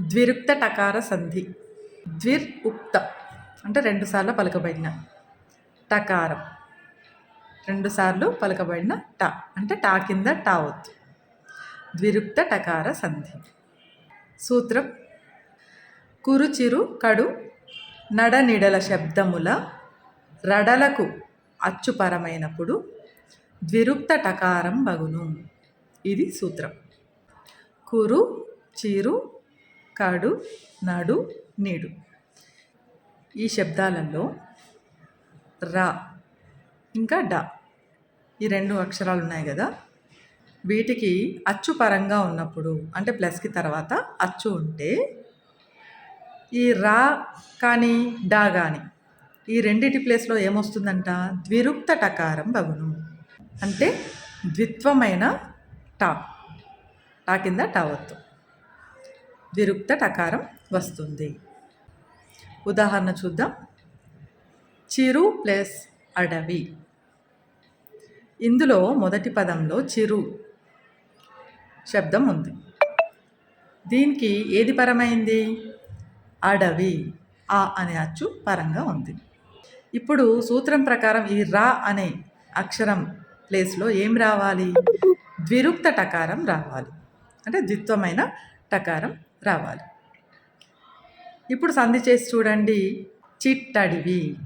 ద్విరుక్త టకార సంధి. ద్విర్ ఉక్త. అంటే రెండుసార్లు పలకబడిన. టకారం. రెండుసార్లు పలకబడిన ట. అంటే టా కింద టా వద్దు. ద్విరుక్త టకార సంధి. సూత్రం. కురుచిరు కడు నడనిడల శబ్దముల రడలకు అచ్చుపరమైనప్పుడు ద్విరుక్త టకారం బగును. ఇది సూత్రం. కురు చిరు కాడు నాడు నీడు. ఈ శబ్దాలలో రా ఇంకా డా. ఈ రెండు అక్షరాలు ఉన్నాయి కదా. వీటికి అచ్చు పరంగా ఉన్నప్పుడు అంటే ప్లస్కి తర్వాత అచ్చు ఉంటే ఈ రా కానీ డా కానీ ఈ రెండిటి ప్లేస్లో ఏమొస్తుందంట? ద్విరుక్త టకారం బగును. అంటే ద్విత్వమైన టా. టా కింద టా విరుక్త టకారం వస్తుంది. ఉదాహరణ చూద్దాం. చిరు ప్లస్ అడవి. ఇందులో మొదటి పదంలో చిరు శబ్దం ఉంది. దీనికి ఏది పరమైంది? అడవి. ఆ అనే అచ్చు పరంగా ఉంది. ఇప్పుడు సూత్రం ప్రకారం ఈ రా అనే అక్షరం ప్లేస్లో ఏం రావాలి? ద్విరుక్త టకారం రావాలి. అంటే ద్విత్వమైన టకారం రావాలి. ఇప్పుడు సంధి చేసి చూడండి. చిట్టడివి.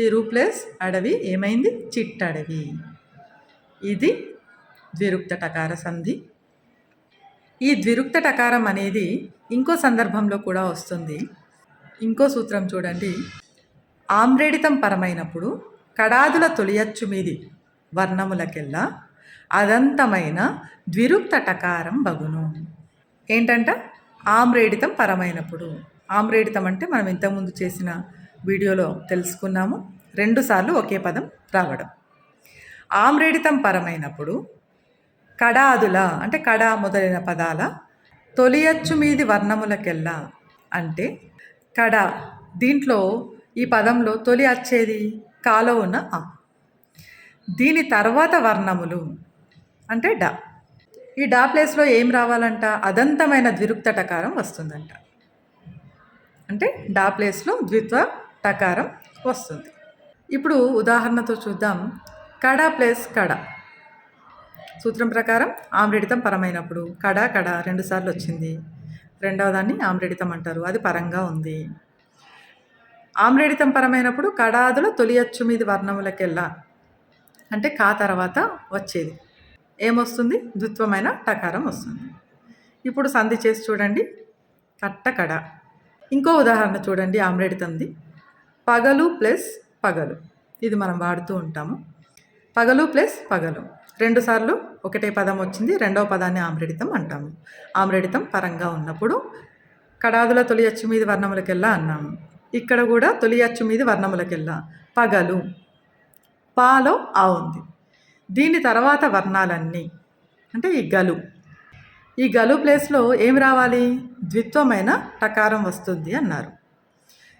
చిరు ప్లస్ అడవి ఏమైంది? చిట్టడవి. ఇది ద్విరుక్త టకార సంధి. ఈ ద్విరుక్త టకారం అనేది ఇంకో సందర్భంలో కూడా వస్తుంది. ఇంకో సూత్రం చూడండి. ఆమ్రేడితం పరమైనప్పుడు కడాదుల తొలియచ్చు మీది వర్ణములకెల్లా అదంతమైన ద్విరుక్త టకారం బగును. ఏంటంట? ఆమ్రేడితం పరమైనప్పుడు. ఆమ్రేడితం అంటే మనం ఇంతకుముందు చేసిన వీడియోలో తెలుసుకున్నాము. రెండుసార్లు ఒకే పదం రావడం. ఆమ్రేడితం పరమైనప్పుడు కడాదుల అంటే కడా మొదలైన పదాల తొలియచ్చు మీది వర్ణములకెల్లా అంటే కడ దీంట్లో ఈ పదంలో తొలి అచ్చేది కాలో ఉన్న ఆ దీని తర్వాత వర్ణములు అంటే డా. ఈ డా ప్లేస్లో ఏం రావాలంట? అదంతమైన ద్విరుక్త టకారం వస్తుందంట. అంటే డా ప్లేస్లో ద్విత్వ టకారం వస్తుంది. ఇప్పుడు ఉదాహరణతో చూద్దాం. కడ ప్లస్ కడ. సూత్రం ప్రకారం ఆమ్రడితం పరమైనప్పుడు కడ కడ రెండుసార్లు వచ్చింది. రెండవ దాన్ని ఆమ్రడితం అంటారు. అది పరంగా ఉంది. ఆమ్రడితం పరమైనప్పుడు కడాదుల తొలియచ్చు మీది వర్ణములకెల్లా. అంటే కా తర్వాత వచ్చేది. ఏమొస్తుంది? ద్విత్వమైన టకారం వస్తుంది. ఇప్పుడు సంధి చేసి చూడండి. కట్టకడ. ఇంకో ఉదాహరణ చూడండి. ఆమ్రెడితంది పగలు ప్లస్ పగలు. ఇది మనం వాడుతూ ఉంటాము. పగలు ప్లస్ పగలు. రెండుసార్లు ఒకటే పదం వచ్చింది. రెండవ పదాన్ని ఆమ్రెడితం అంటాము. ఆమ్రెడితం పరంగా ఉన్నప్పుడు కడాదుల తొలి అచ్చు మీది వర్ణములకెల్లా అన్నాము. ఇక్కడ కూడా తొలి అచ్చు మీది వర్ణములకెల్లా. పగలు. పాలో ఆ ఉంది. దీని తర్వాత వర్ణాలన్నీ. అంటే ఈ గలు. ఈ గలు ప్లేస్లో ఏం రావాలి? ద్విత్వమైన టకారం వస్తుంది అన్నారు.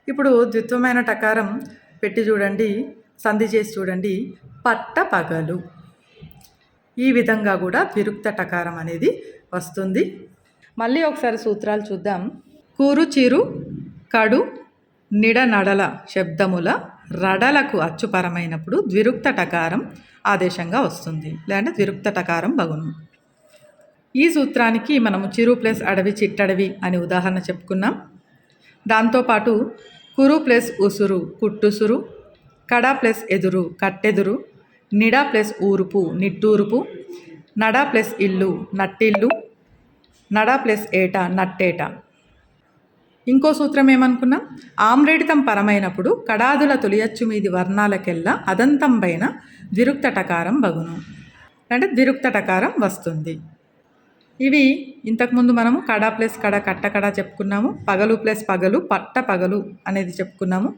ఇప్పుడు ద్విత్వమైన టకారం పెట్టి చూడండి సంధి చేసి చూడండి. పట్ట పగలు. ఈ విధంగా కూడా ద్విరుక్త టకారం అనేది వస్తుంది. మళ్ళీ ఒకసారి సూత్రాలు చూద్దాం. కూరు చిరు కడు నిడనడల శబ్దముల రడలకు అచ్చుపరమైనప్పుడు ద్విరుక్త టకారం ఆదేశంగా వస్తుంది. లేదంటే ద్విరుక్త టకారం బగును. ఈ సూత్రానికి మనము చిరు ప్లస్ అడవి చిట్టడవి అని ఉదాహరణ చెప్పుకున్నాం. దాంతోపాటు కురు ప్లస్ ఉసురు కుట్టుసురు కడ ప్లస్ ఎదురు కట్టెదురు నిడ ప్లస్ ఊరుపు నిట్టూరుపు నడ ప్లస్ ఇల్లు నట్టిల్లు నడ ప్లస్ ఏట నట్టేట. ఇంకో సూత్రం ఏమనుకున్నాం? ఆమ్రేడితం పరమైనప్పుడు కడాదుల తొలియచ్చు మీది వర్ణాలకెల్లా అదంతం పైన ద్విరుక్తటకారం బగును. అంటే ద్విరుక్తటకారం వస్తుంది. ఇవి ఇంతకుముందు మనము కడా ప్లస్ కడ కట్ట కడ చెప్పుకున్నాము. పగలు ప్లస్ పగలు పట్ట పగలు అనేది చెప్పుకున్నాము.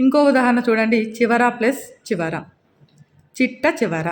ఇంకో ఉదాహరణ చూడండి. చివర ప్లస్ చివర. చిట్ట చివర.